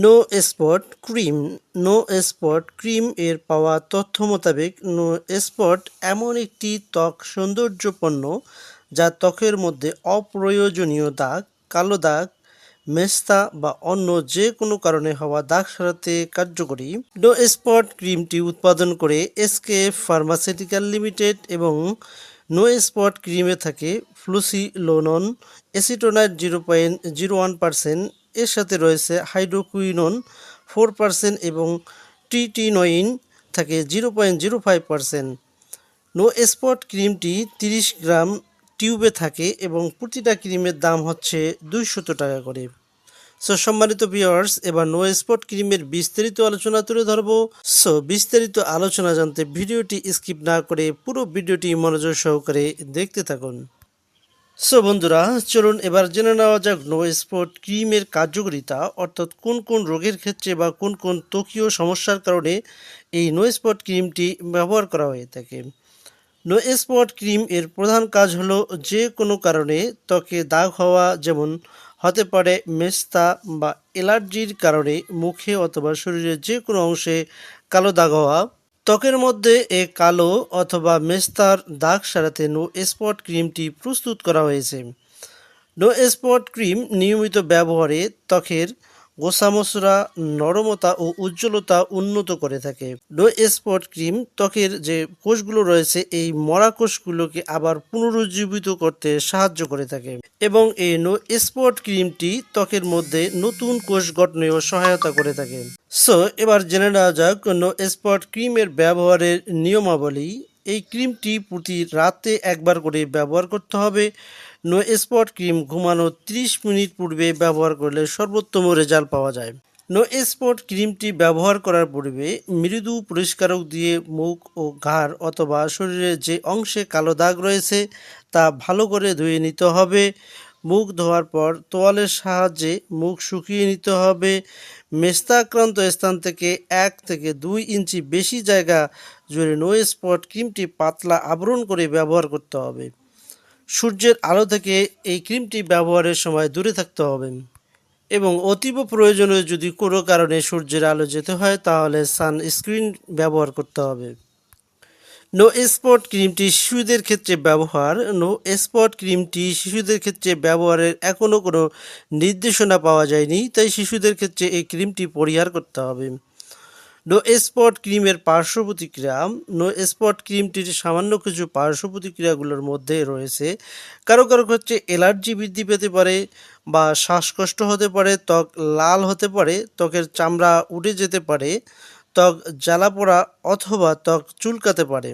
No spot cream no spot cream এর পাওয়া তথ্য মোতাবেক নো স্পট এমন একটি ত্বক সৌন্দর্য পণ্য যা ত্বকের মধ্যে অপ্রয়োজনীয় দাগ, কালো দাগ, মেস্তা বা অন্য যে কোনো কারণে হওয়া দাগ সারাতে কার্যকরী। নো স্পট ক্রিমটি উৎপাদন করে এসকে ফার্মাসিউটিক্যাল লিমিটেড এবং নো স্পট ক্রিমে থাকে fluocinolone acetonide zero point zero one percent এর সাথে রয়েছে হাইড্রোকুইনন ফোর পার্সেন্ট এবং টিটিনইন থাকে zero point zero five percent. No spot ক্রিমটি তিরিশ গ্রাম টিউবে থাকে এবং প্রতিটা ক্রিমের দাম হচ্ছে দুইশত টাকা করে। সো, সম্মানিত ভিউয়ার্স, এবার নো স্পট ক্রিমের বিস্তারিত আলোচনা তুলে ধরবো। সো, বিস্তারিত আলোচনা জানতে ভিডিওটি স্কিপ না করে পুরো ভিডিওটি মনোযোগ সহকারে দেখতে থাকুন। সো বন্ধুরা, চলুন এবার জেনে নেওয়া যাক নো স্পট ক্রিমের কার্যকারিতা, অর্থাৎ কোন কোন রোগের ক্ষেত্রে বা কোন কোন ত্বকীয় সমস্যার কারণে এই নো স্পট ক্রিমটি ব্যবহার করা হয়ে থাকে। নো স্পট ক্রিম এর প্রধান কাজ হলো যে কোনো কারণে ত্বকে দাগ হওয়া, যেমন হতে পারে মেস্তা বা অ্যালার্জির কারণে মুখে অথবা শরীরের যে কোনো অংশে কালো দাগ হওয়া ত্বকের মধ্যে এ কালো অথবা মেস্তার দাগ সারাতে নো স্পট ক্রিমটি প্রস্তুত করা হয়েছে। নো স্পট ক্রিম নিয়মিত ব্যবহারে ত্বকের গোসামসরা নরমতা ও উজ্জ্বলতা উন্নত করে থাকে। ডো স্পট ক্রিম ত্বকের যে কোষগুলো রয়েছে, এই মরা কোষগুলোকে আবার পুনরুজ্জীবিত করতে সাহায্য করে থাকে। এবং এই নো স্পট ক্রিমটি ত্বকের মধ্যে নতুন কোষ গঠনেও সহায়তা করে থাকে। সো, এবার জেনে নেওয়া যাক নো স্পট ক্রিমের ব্যবহারের নিয়মাবলী। এই ক্রিমটি প্রতি রাতে একবার করে ব্যবহার করতে হবে। নো স্পট ক্রিম ঘুমানোর 30 মিনিট পূর্বে ব্যবহার করলে সর্বোত্তম রেজাল্ট পাওয়া যায়। নো স্পট ক্রিমটি ব্যবহার করার পূর্বে মৃদু পরিষ্কারক দিয়ে মুখ ও ঘাড় অথবা শরীরের যে অংশে কালো দাগ রয়েছে তা ভালো করে ধুয়ে নিতে হবে। মুখ ধোয়ার পর তোয়ালের সাহায্যে মুখ শুকিয়ে নিতে হবে। মেস্তাক্রান্ত স্থান থেকে এক থেকে দুই ইঞ্চি বেশি জায়গা জুড়ে নো স্পট ক্রিমটি পাতলা আবরণ করে ব্যবহার করতে হবে। সূর্যের আলো থেকে এই ক্রিমটি ব্যবহারের সময় দূরে থাকতে হবে। এবং অতীব প্রয়োজনে যদি কোনো কারণে সূর্যের আলো যেতে হয়, তাহলে সানস্ক্রিন ব্যবহার করতে হবে। নো স্পট ক্রিমটি শিশুদের ক্ষেত্রে ব্যবহার নো স্পট ক্রিমটি শিশুদের ক্ষেত্রে ব্যবহারের এখনও কোনো নির্দেশনা পাওয়া যায়নি, তাই শিশুদের ক্ষেত্রে এই ক্রিমটি পরিহার করতে হবে। নো স্পট ক্রিমের পার্শ্ব প্রতিক্রিয়া নো স্পট ক্রিমটির সামান্য কিছু পার্শ্ব প্রতিক্রিয়াগুলোর মধ্যে রয়েছে। কারও কারও ক্ষেত্রে অ্যালার্জি বৃদ্ধি পেতে পারে বা শ্বাসকষ্ট হতে পারে, ত্বক লাল হতে পারে, ত্বকের চামড়া উঠে যেতে পারে ত্বক জ্বালা পোড়া অথবা ত্বক চুলকাতে পারে।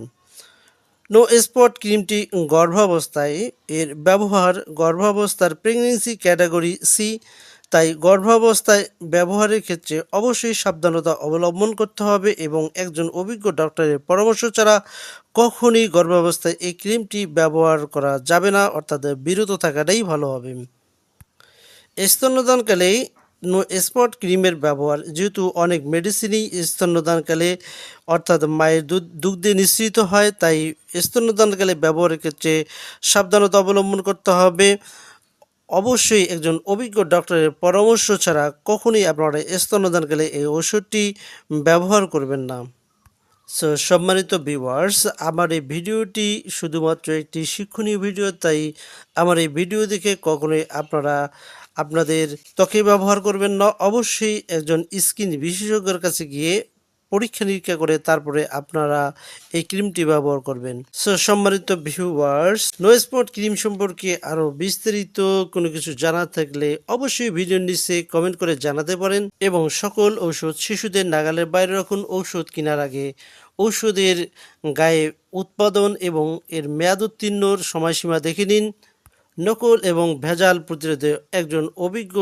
নো স্পট ক্রিমটি গর্ভাবস্থায় এর ব্যবহার গর্ভাবস্থার প্রেগনেন্সি ক্যাটাগরি সি, তাই গর্ভাবস্থায় ব্যবহারের ক্ষেত্রে অবশ্যই সাবধানতা অবলম্বন করতে হবে এবং একজন অভিজ্ঞ ডক্টরের পরামর্শ ছাড়া কখনই গর্ভাবস্থায় এই ক্রিমটি ব্যবহার করা যাবে না, অর্থাৎ বিরত থাকাটাই ভালো হবে। স্তন্যদানকালে নো স্পট ক্রিমের ব্যবহার, যেহেতু অনেক মেডিসিনই স্তন্যদানকালে, অর্থাৎ মায়ের দুধ দুগ্ধে নিঃসৃত হয়, তাই স্তন্যদানকালে ব্যবহারের ক্ষেত্রে সাবধানতা অবলম্বন করতে হবে। অবশ্যই একজন অভিজ্ঞ ডক্টরের পরামর্শ ছাড়া কখনোই আপনারা স্তন্যদানকালে এই ওষুধটি ব্যবহার করবেন না। সো সম্মানিত ভিউয়ার্স আমার এই ভিডিওটি শুধুমাত্র একটি শিক্ষণীয় ভিডিও, তাই আমার এই ভিডিও দেখে কখনোই আপনারা আপনাদের ত্বকে ব্যবহার করবেন না। অবশ্যই একজন স্কিন বিশেষজ্ঞের কাছে গিয়ে পরীক্ষা নিরীক্ষা করে তারপরে আপনারা এই ক্রিমটি ব্যবহার করবেন। সো সম্মানিত ভিউয়ার্স নো স্পট ক্রিম সম্পর্কে আরও বিস্তারিত কোনো কিছু জানার থাকলে অবশ্যই ভিডিওর নিচে কমেন্ট করে জানাতে পারেন এবং সকল ঔষধ শিশুদের নাগালের বাইরে রাখুন। ঔষধ কেনার আগে ঔষধের গায়ে উৎপাদন এবং এর মেয়াদ উত্তীর্ণর সময়সীমা দেখে নিন। নকল এবং ভেজাল প্রতিরোধে একজন অভিজ্ঞ